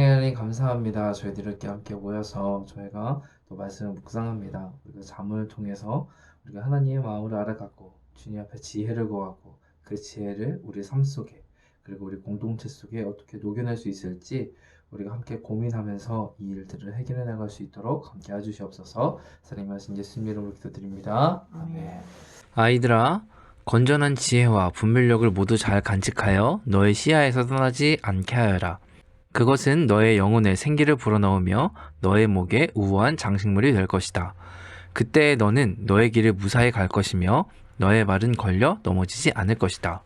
하나님 감사합니다. 저희들 이렇게 함께 모여서 저희가 또 말씀을 묵상합니다. 우리가 잠을 통해서 우리가 하나님의 마음을 알아가고 주님 앞에 지혜를 구하고 그 지혜를 우리 삶 속에 그리고 우리 공동체 속에 어떻게 녹여낼 수 있을지 우리가 함께 고민하면서 이 일들을 해결해 나갈 수 있도록 함께 해주시옵소서. 사랑의 말씀 예수님 이름으로 기도드립니다. 아멘. 아이들아, 건전한 지혜와 분별력을 모두 잘 간직하여 너의 시야에서 떠나지 않게 하여라. 그것은 너의 영혼에 생기를 불어넣으며 너의 목에 우호한 장식물이 될 것이다. 그때 너는 너의 길을 무사히 갈 것이며 너의 발은 걸려 넘어지지 않을 것이다.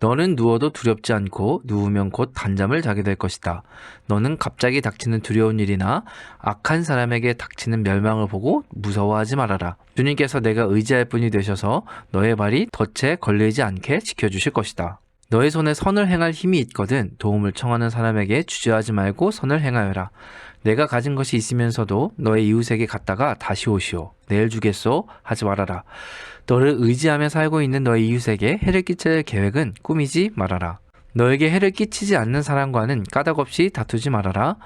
너는 누워도 두렵지 않고 누우면 곧 단잠을 자게 될 것이다. 너는 갑자기 닥치는 두려운 일이나 악한 사람에게 닥치는 멸망을 보고 무서워하지 말아라. 주님께서 내가 의지할 분이 되셔서 너의 발이 덫에 걸리지 않게 지켜주실 것이다. 너의 손에 선을 행할 힘이 있거든 도움을 청하는 사람에게 주저하지 말고 선을 행하여라. 내가 가진 것이 있으면서도 너의 이웃에게 갔다가 다시 오시오. 내일 주겠소? 하지 말아라. 너를 의지하며 살고 있는 너의 이웃에게 해를 끼칠 계획은 꾸미지 말아라. 너에게 해를 끼치지 않는 사람과는 까닭없이 다투지 말아라.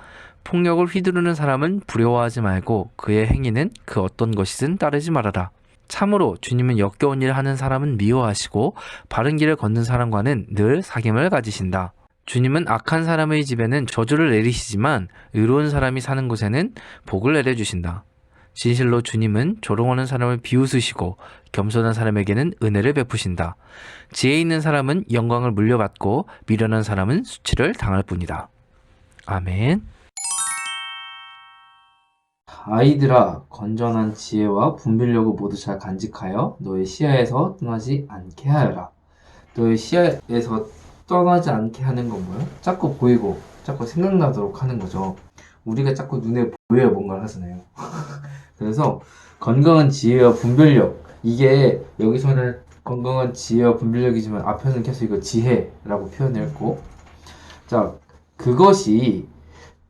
폭력을 휘두르는 사람은 부러워하지 말고 그의 행위는 그 어떤 것이든 따르지 말아라. 참으로 주님은 역겨운 일을 하는 사람은 미워하시고 바른 길을 걷는 사람과는 늘 사귐을 가지신다. 주님은 악한 사람의 집에는 저주를 내리시지만 의로운 사람이 사는 곳에는 복을 내려주신다. 진실로 주님은 조롱하는 사람을 비웃으시고 겸손한 사람에게는 은혜를 베푸신다. 지혜 있는 사람은 영광을 물려받고 미련한 사람은 수치를 당할 뿐이다. 아멘. 아이들아 건전한 지혜와 분별력을 모두 잘 간직하여 너의 시야에서 떠나지 않게 하여라. 너의 시야에서 떠나지 않게 하는 건 뭐예요? 자꾸 보이고 자꾸 생각나도록 하는 거죠. 우리가 자꾸 눈에 보여야 뭔가를 하잖아요. 그래서 건강한 지혜와 분별력 이게 여기서는 건강한 지혜와 분별력이지만 앞에서는 계속 이거 지혜라고 표현했고 자 그것이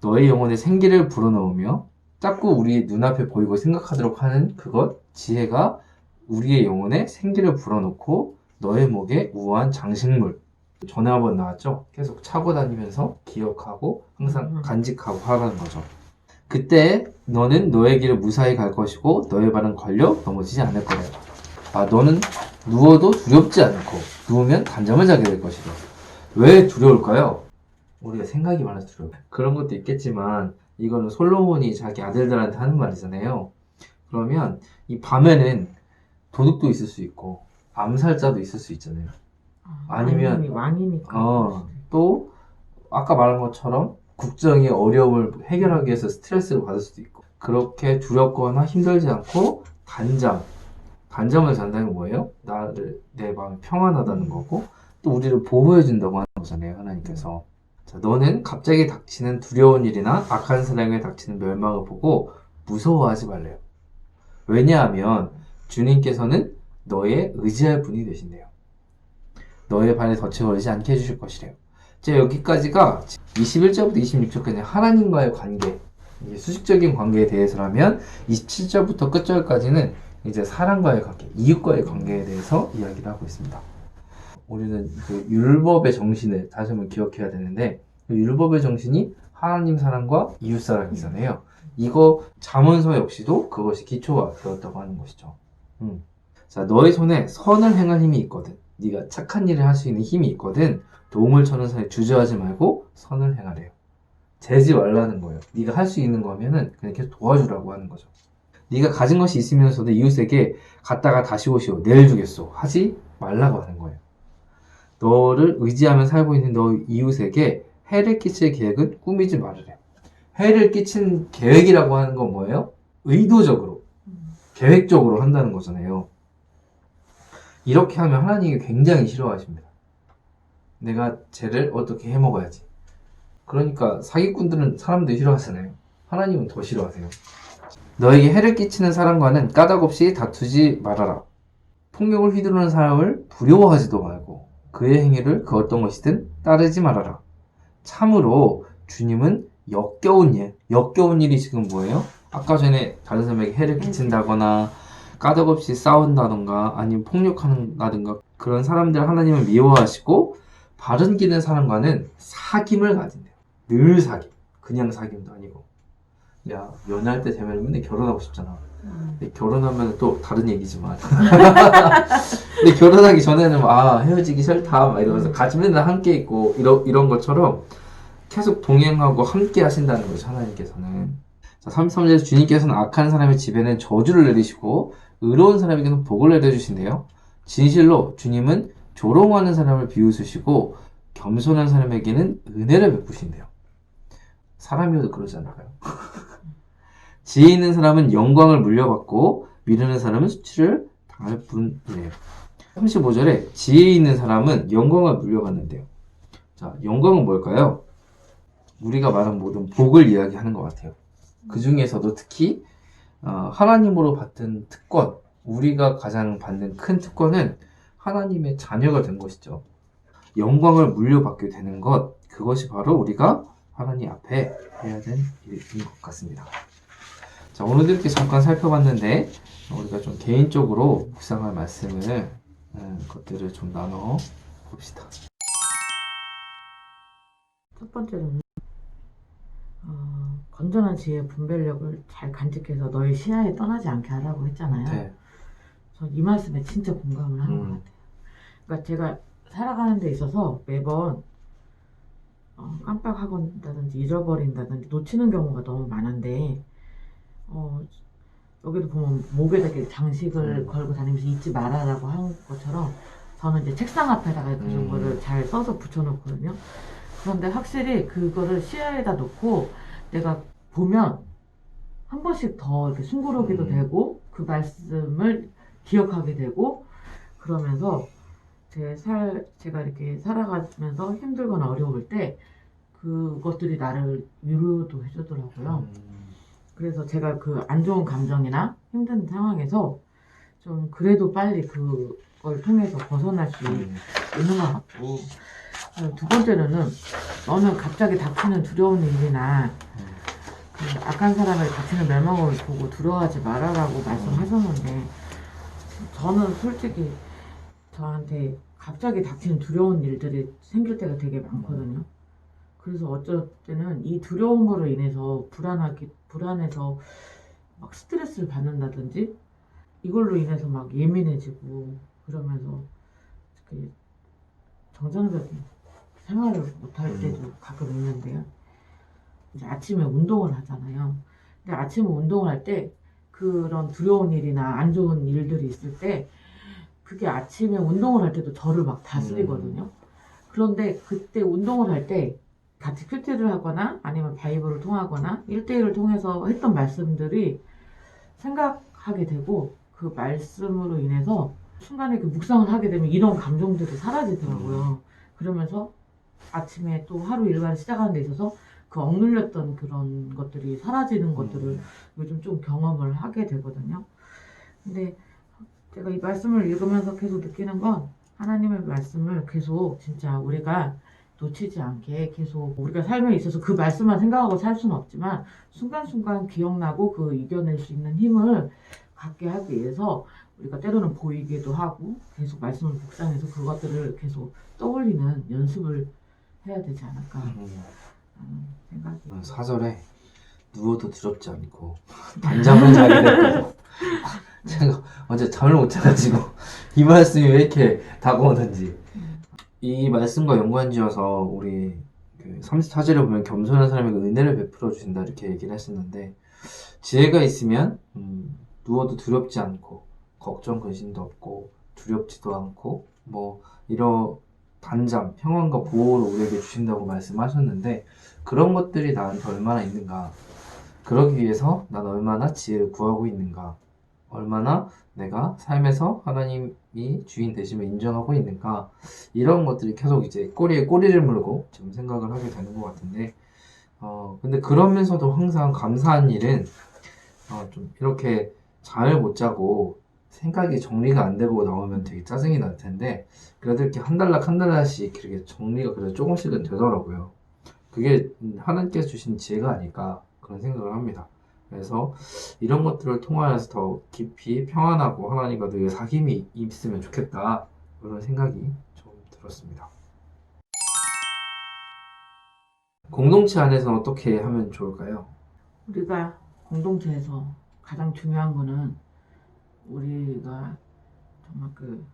너의 영혼에 생기를 불어넣으며 자꾸 우리 눈앞에 보이고 생각하도록 하는 그것, 지혜가 우리의 영혼에 생기를 불어넣고 너의 목에 우아한 장식물. 전에 한번 나왔죠? 계속 차고 다니면서 기억하고 항상 간직하고 하라는 거죠. 그때 너는 너의 길을 무사히 갈 것이고 너의 발은 걸려 넘어지지 않을 거야. 아, 너는 누워도 두렵지 않고 누우면 단잠을 자게 될 것이다. 왜 두려울까요? 우리가 생각이 많아서 두려워. 그런 것도 있겠지만 이거는 솔로몬이 자기 아들들한테 하는 말이잖아요. 그러면 이 밤에는 도둑도 있을 수 있고 암살자도 있을 수 있잖아요. 아니면- 왕이니- 왕이니까 어, 또 아까 말한 것처럼 국정의 어려움을 해결하기 위해서 스트레스를 받을 수도 있고 그렇게 두렵거나 힘들지 않고 단잠 단잠을 잔다는 건 뭐예요? 나를 내 마음이 평안하다는 거고 또 우리를 보호해 준다고 하는 거잖아요 하나님께서 자, 너는 갑자기 닥치는 두려운 일이나 악한 사람에게 닥치는 멸망을 보고 무서워하지 말래요 왜냐하면 주님께서는 너의 의지할 분이 되신대요 너의 발에 덫에 걸리지 않게 해주실 것이래요. 자, 여기까지가 21절부터 26절까지 하나님과의 관계, 이게 수식적인 관계에 대해서라면 27절부터 끝절까지는 이제 사람과의 관계, 이웃과의 관계에 대해서 이야기를 하고 있습니다. 우리는 그 율법의 정신을 다시 한번 기억해야 되는데, 그 율법의 정신이 하나님 사랑과 이웃 사랑이잖아요. 이거 자문서 역시도 그것이 기초가 되었다고 하는 것이죠. 음. 자, 너의 손에 선을 행할 힘이 있거든. 네가 착한 일을 할 수 있는 힘이 있거든. 도움을 청하는 사람에 주저하지 말고 선을 행하래요. 재지 말라는 거예요. 네가 할 수 있는 거면은 그냥 계속 도와주라고 하는 거죠. 네가 가진 것이 있으면서도 이웃에게 갔다가 다시 오시오. 내일 주겠소. 하지 말라고 하는 거예요. 너를 의지하며 살고 있는 너 이웃에게 해를 끼칠 계획은 꾸미지 말으래. 해를 끼친 계획이라고 하는 건 뭐예요? 의도적으로, 계획적으로 한다는 거잖아요. 이렇게 하면 하나님이 굉장히 싫어하십니다. 내가 쟤를 어떻게 해 먹어야지. 그러니까 사기꾼들은 사람들이 싫어하잖아요. 하나님은 더 싫어하세요. 너에게 해를 끼치는 사람과는 까닭없이 다투지 말아라. 폭력을 휘두르는 사람을 두려워하지도 말고 그의 행위를 그 어떤 것이든 따르지 말아라. 참으로 주님은 역겨운 일, 역겨운 일이 지금 뭐예요? 아까 전에 다른 사람에게 해를 끼친다거나 까닭없이 싸운다던가 아니면 폭력한다든가 그런 사람들 하나님을 미워하시고 바른 길의 사람과는 사귐을 가진대요. 늘 사귐. 그냥 사귐도 아니고. 야, 연애할 때 되면 맨날 결혼하고 싶잖아. 음. 근데 결혼하면 또 다른 얘기지만. 근데 결혼하기 전에는 막, 아, 헤어지기 싫다. 막 이러면서 같이 맨날 함께 있고, 이러, 이런 것처럼 계속 동행하고 함께 하신다는 거죠, 하나님께서는. 자, 33절에서 주님께서는 악한 사람의 집에는 저주를 내리시고, 의로운 사람에게는 복을 내려주신대요. 진실로 주님은 조롱하는 사람을 비웃으시고, 겸손한 사람에게는 은혜를 베푸신대요. 사람이어도 그러지 않을까요? 지혜 있는 사람은 영광을 물려받고 미르는 사람은 수치를 당할 뿐이래요. 35절에 지혜 있는 사람은 영광을 물려받는데요. 자, 영광은 뭘까요? 우리가 말한 모든 복을 이야기하는 것 같아요. 그 중에서도 특히 어, 하나님으로 받은 특권, 우리가 가장 받는 큰 특권은 하나님의 자녀가 된 것이죠. 영광을 물려받게 되는 것, 그것이 바로 우리가 하나님 앞에 해야 될 일인 것 같습니다. 자, 오늘도 이렇게 잠깐 살펴봤는데, 우리가 좀 개인적으로 묵상할 말씀을, 음, 것들을 좀 나눠 봅시다. 첫 번째로는 어, 건전한 지혜의 분별력을 잘 간직해서 너의 시야에 떠나지 않게 하라고 했잖아요. 네. 전이 말씀에 진짜 공감을 하는 음. 것 같아요. 그러니까 제가 살아가는 데 있어서 매번 어, 깜빡하건다든지 잊어버린다든지 놓치는 경우가 너무 많은데 어, 여기도 보면 목에다 이렇게 장식을 음. 걸고 다니면서 잊지 말아라고 한 것처럼 저는 이제 책상 앞에다가 그런 음. 거를 잘 써서 붙여놓거든요. 그런데 확실히 그거를 시야에다 놓고 내가 보면 한 번씩 더 이렇게 숨고르기도 음. 되고 그 말씀을 기억하게 되고 그러면서 제 살, 제가 이렇게 살아가면서 힘들거나 어려울 때 그것들이 나를 위로도 해주더라고요. 음, 그래서 제가 그 안 좋은 감정이나 힘든 상황에서 좀 그래도 빨리 그걸 통해서 벗어날 수 음, 있는 것 같고. 어, 두 번째로는 너는 갑자기 닥치는 두려운 일이나 그 악한 사람의 닥치는 멸망을 보고 두려워하지 말아라고 말씀하셨는데 저는 솔직히 저한테 갑자기 닥치는 두려운 일들이 생길 때가 되게 많거든요. 그래서 어쩔 때는 이 두려움으로 인해서 불안하게 불안해서 막 스트레스를 받는다든지 이걸로 인해서 막 예민해지고 그러면서 그 정상적인 생활을 못할 음. 때도 가끔 있는데요. 이제 아침에 운동을 하잖아요. 근데 아침에 운동을 할 때 그런 두려운 일이나 안 좋은 일들이 있을 때 그게 아침에 운동을 할 때도 저를 막 다스리거든요. 그런데 그때 운동을 할 때 같이 큐티를 하거나 아니면 바이브를 통하거나 1대1을 통해서 했던 말씀들이 생각하게 되고 그 말씀으로 인해서 순간에 그 묵상을 하게 되면 이런 감정들이 사라지더라고요. 그러면서 아침에 또 하루 일과를 시작하는 데 있어서 그 억눌렸던 그런 것들이 사라지는 것들을 요즘 좀 경험을 하게 되거든요. 근데 제가 이 말씀을 읽으면서 계속 느끼는 건 하나님의 말씀을 계속 진짜 우리가 놓치지 않게 계속 우리가 삶에 있어서 그 말씀만 생각하고 살 수는 없지만 순간순간 기억나고 그 이겨낼 수 있는 힘을 갖게 하기 위해서 우리가 때로는 보이기도 하고 계속 말씀을 묵상해서 그것들을 계속 떠올리는 연습을 해야 되지 않을까 음. 생각이 음, 사절에 누워도 두렵지 않고 단잠을 자게 될 거고 제가 어제 잠을 못 자가지고 이 말씀이 왜 이렇게 다가오는지 이 말씀과 연관지어서 우리 그 34절에 보면 겸손한 사람에게 은혜를 베풀어 주신다 이렇게 얘기를 했었는데 지혜가 있으면 음, 누워도 두렵지 않고 걱정 근심도 없고 두렵지도 않고 뭐 이런 단잠 평안과 보호를 우리에게 주신다고 말씀하셨는데 그런 것들이 나한테 얼마나 있는가? 그러기 위해서 난 얼마나 지혜를 구하고 있는가 얼마나 내가 삶에서 하나님이 주인 되심을 인정하고 있는가 이런 것들이 계속 이제 꼬리에 꼬리를 물고 지금 생각을 하게 되는 것 같은데 어 근데 그러면서도 항상 감사한 일은 어 좀 이렇게 잠을 못 자고 생각이 정리가 안 되고 나오면 되게 짜증이 날 텐데 그래도 이렇게 한 달락 한 달락씩 이렇게 정리가 그래도 조금씩은 되더라고요. 그게 하나님께서 주신 지혜가 아닐까 그런 생각을 합니다. 그래서 이런 것들을 통하여서 더 깊이 평안하고 하나님과 늘 사귐이 있으면 좋겠다 그런 생각이 좀 들었습니다. 공동체 안에서는 어떻게 하면 좋을까요? 우리가 공동체에서 가장 중요한 거는 우리가 정말 그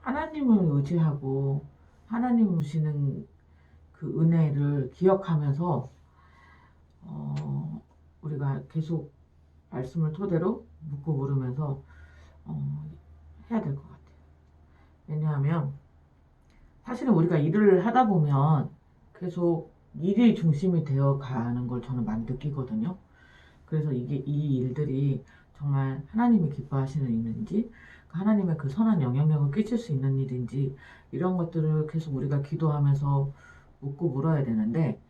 하나님을 의지하고 하나님 주시는 그 은혜를 기억하면서 어, 우리가 계속 말씀을 토대로 묻고 물으면서 어, 해야 될 것 같아요. 왜냐하면 사실은 우리가 일을 하다 보면 계속 일이 중심이 되어 가는 걸 저는 많이 느끼거든요. 그래서 이게 이 일들이 정말 하나님이 기뻐하시는 일인지 하나님의 그 선한 영향력을 끼칠 수 있는 일인지 이런 것들을 계속 우리가 기도하면서 묻고 물어야 되는데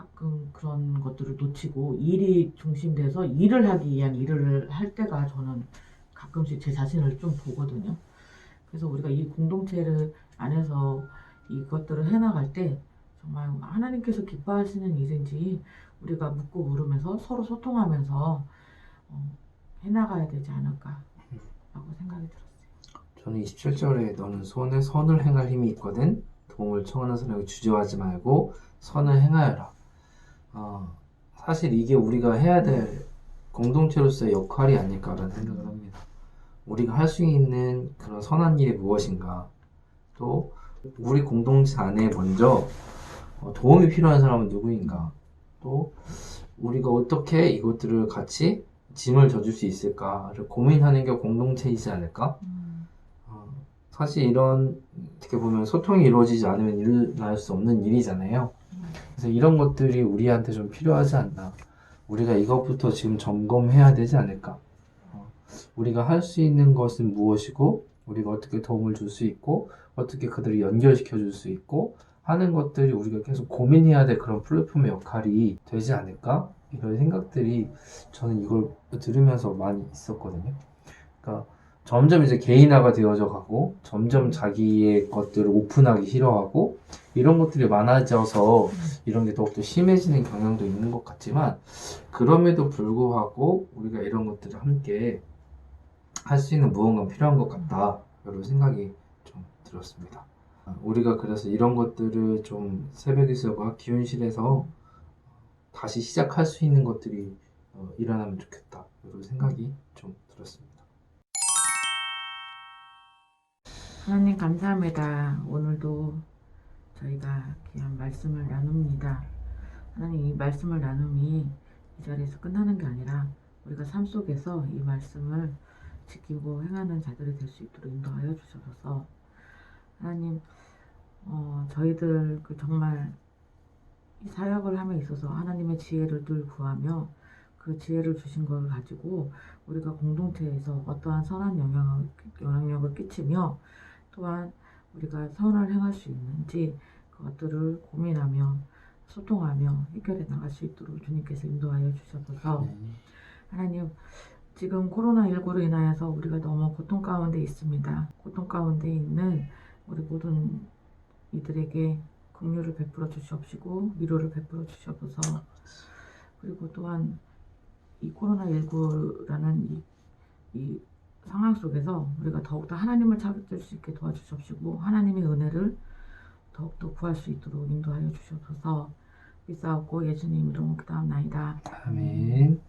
가끔 그런 것들을 놓치고 일이 중심돼서 일을 하기 위한 일을 할 때가 저는 가끔씩 제 자신을 좀 보거든요. 그래서 우리가 이 공동체를 안에서 이것들을 해나갈 때 정말 하나님께서 기뻐하시는 일인지 우리가 묻고 물으면서 서로 소통하면서 어, 해나가야 되지 않을까라고 생각이 들었어요. 저는 27절에 너는 손에 선을 행할 힘이 있거든 도움을 청하는 사람에게 주저하지 말고 선을 행하여라. 어, 사실 이게 우리가 해야 될 공동체로서의 역할이 아닐까라는 생각을 합니다. 우리가 할 수 있는 그런 선한 일이 무엇인가 또 우리 공동체 안에 먼저 어, 도움이 필요한 사람은 누구인가 또 우리가 어떻게 이것들을 같이 짐을 져줄 수 있을까를 고민하는 게 공동체이지 않을까? 어, 사실 이런 어떻게 보면 소통이 이루어지지 않으면 일어날 수 없는 일이잖아요. 그래서 이런 것들이 우리한테 좀 필요하지 않나. 우리가 이것부터 지금 점검해야 되지 않을까. 어, 우리가 할 수 있는 것은 무엇이고, 우리가 어떻게 도움을 줄 수 있고, 어떻게 그들을 연결시켜 줄 수 있고, 하는 것들이 우리가 계속 고민해야 될 그런 플랫폼의 역할이 되지 않을까? 이런 생각들이 저는 이걸 들으면서 많이 있었거든요. 그러니까 점점 이제 개인화가 되어져 가고 점점 자기의 것들을 오픈하기 싫어하고 이런 것들이 많아져서 이런 게 더욱더 심해지는 경향도 있는 것 같지만 그럼에도 불구하고 우리가 이런 것들을 함께 할 수 있는 무언가 필요한 것 같다 이런 생각이 좀 들었습니다. 우리가 그래서 이런 것들을 좀 새벽 이슬과 기운실에서 다시 시작할 수 있는 것들이 어, 일어나면 좋겠다 이런 생각이 하나님 감사합니다. 오늘도 저희가 귀한 말씀을 나눕니다. 하나님 이 말씀을 나눔이 이 자리에서 끝나는 게 아니라 우리가 삶 속에서 이 말씀을 지키고 행하는 자들이 될 수 있도록 인도하여 주셔서 하나님 어, 저희들 그 정말 이 사역을 함에 있어서 하나님의 지혜를 늘 구하며 그 지혜를 주신 걸 가지고 우리가 공동체에서 어떠한 선한 영향을, 영향력을 끼치며 또한 우리가 선을 행할 수 있는지 그것들을 고민하며 소통하며 해결해 나갈 수 있도록 주님께서 인도하여 주셔서 하나님 지금 코로나19로 인하여서 우리가 너무 고통 가운데 있습니다. 고통 가운데 있는 우리 모든 이들에게 긍휼을 베풀어 주시옵시고 위로를 베풀어 주시옵소서 그리고 또한 이 코로나19라는 이, 이 상황 속에서 우리가 더욱더 하나님을 찾을 수 있게 도와주시옵시고 하나님의 은혜를 더욱더 구할 수 있도록 인도하여 주시옵소서 비싸옵고 예수님 이름으로 기도합나이다. 아멘.